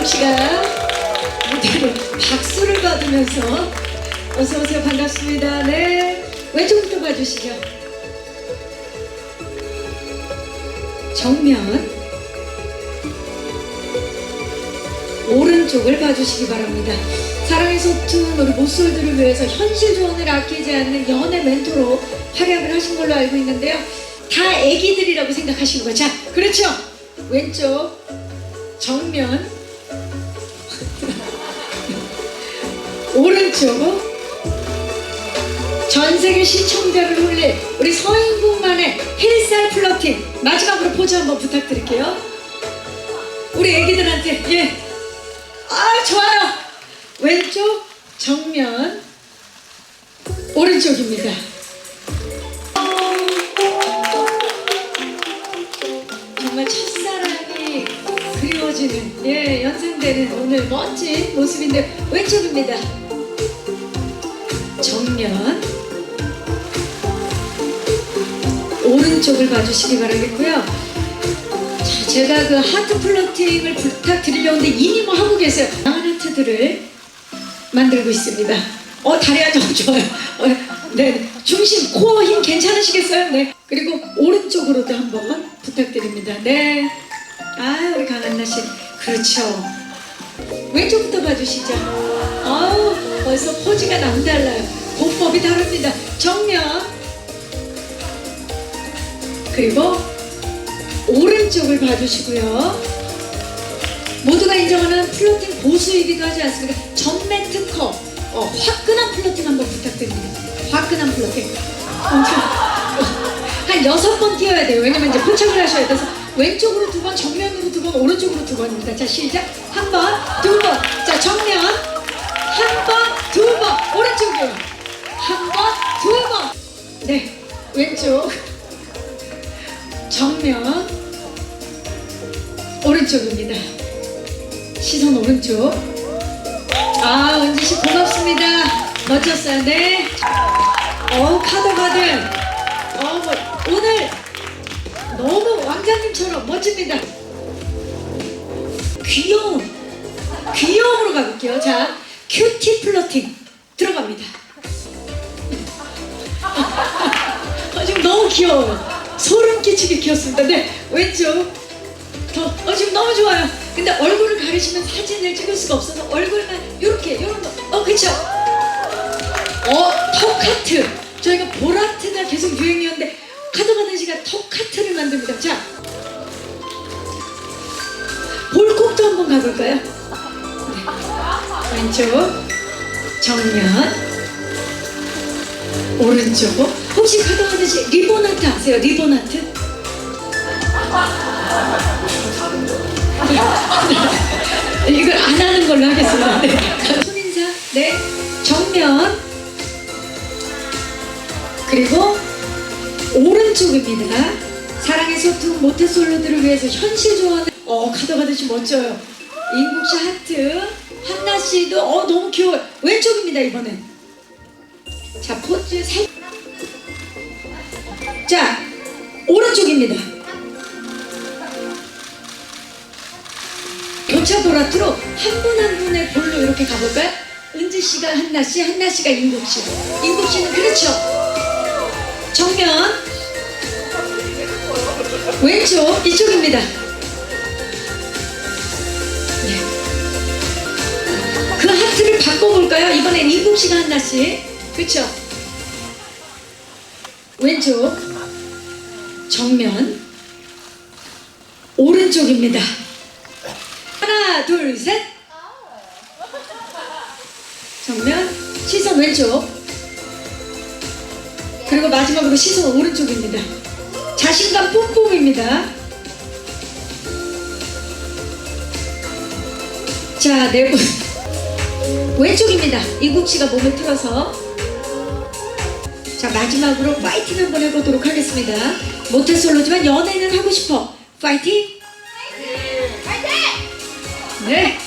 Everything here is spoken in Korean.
이국 씨가 무대로 박수를 받으면서 어서 오세요 반갑습니다. 네 왼쪽부터 봐주시죠. 정면 오른쪽을 봐주시기 바랍니다. 사랑의 소통 우리 모쏠들을 위해서 현실 조언을 아끼지 않는 연애 멘토로 활약을 하신 걸로 알고 있는데요. 다 애기들이라고 생각하시는 거죠. 자, 그렇죠. 왼쪽 정면 오른쪽 전 세계 시청자를 홀릴 우리 서인국만의 힐살 플러팅 마지막으로 포즈 한번 부탁드릴게요. 우리 애기들한테 예. 아 좋아요. 왼쪽 정면 오른쪽입니다. 정말 첫사랑이 그리워지는 예 연상되는 오늘 멋진 모습인데 왼쪽입니다. 정면 오른쪽을 봐주시기 바라겠고요. 자, 제가 그 하트 플러팅을 부탁드리려는데 이미 뭐 하고 계세요. 다양한 하트들을 만들고 있습니다. 어 다리가 너무 좋아요. 어, 네 중심 코어 힘 괜찮으시겠어요? 네 그리고 오른쪽으로도 한번 부탁드립니다. 네. 아 우리 강한나 씨 그렇죠. 왼쪽부터 봐주시죠. 벌써 포즈가 남달라요. 보법이 다릅니다. 정면 그리고 오른쪽을 봐주시고요. 모두가 인정하는 플로팅 고수이기도 하지 않습니까? 전매 특허 어, 화끈한 플로팅 한번 부탁드립니다. 화끈한 플로팅. 엄청 한 여섯 번 뛰어야 돼요. 왜냐면 이제 포착을 하셔야 돼서 왼쪽으로 두 번, 정면으로 두 번, 오른쪽으로 두 번입니다. 자 시작. 한 번, 두 번. 자 정면 번. 오른쪽이요. 한 번, 두 번. 네 왼쪽 정면 오른쪽입니다. 시선 오른쪽. 아 은지 씨 고맙습니다. 멋졌어요. 네. 어 카더가든. 어 뭐, 오늘 너무 왕자님처럼 멋집니다. 귀여움. 귀여움으로 가볼게요. 자 큐티 플러팅 들어갑니다. 어, 지금 너무 귀여워요. 소름 끼치게 귀엽습니다. 네 왼쪽. 더, 어, 지금 너무 좋아요. 근데 얼굴을 가리시면 사진을 찍을 수가 없어서 얼굴만 이렇게, 이런 거. 어, 그쵸? 어, 턱하트. 저희가 볼아트가 계속 유행이었는데, 카드가든 씨가 턱하트를 만듭니다. 자, 볼콕도 한번 가볼까요? 네. 왼쪽, 정면, 오른쪽. 혹시 씨 리본 아트 아세요? 리본 아트? 이걸 안 하는 걸로 하겠습니다. 네. 손인사, 네. 정면. 그리고 오른쪽입니다. 사랑의 소통 모태솔로들을 위해서 현실 조언을 어 가져가듯이 멋져요. 인국씨 하트, 한나 씨도 어 너무 귀여워요. 왼쪽입니다 이번엔. 자 포즈 살. 자 오른쪽입니다. 교차 보라트로 한 분 한 분의 볼로 이렇게 가볼까요? 은지 씨가 한나 씨, 한나 씨가 인국 씨. 인국 씨는 그렇죠. 정면 왼쪽 이쪽입니다. 볼까요? 이번엔 인국 씨가 한나 씨. 그렇죠. 왼쪽 정면 오른쪽입니다. 하나, 둘, 셋. 정면, 시선 왼쪽. 그리고 마지막으로 시선 오른쪽입니다. 자신감 뿜뿜입니다. 자, 네 분. 왼쪽입니다. 이국 씨가 몸을 틀어서. 자, 마지막으로 파이팅 한번 해보도록 하겠습니다. 모태솔로지만 연애는 하고 싶어. 파이팅! 네.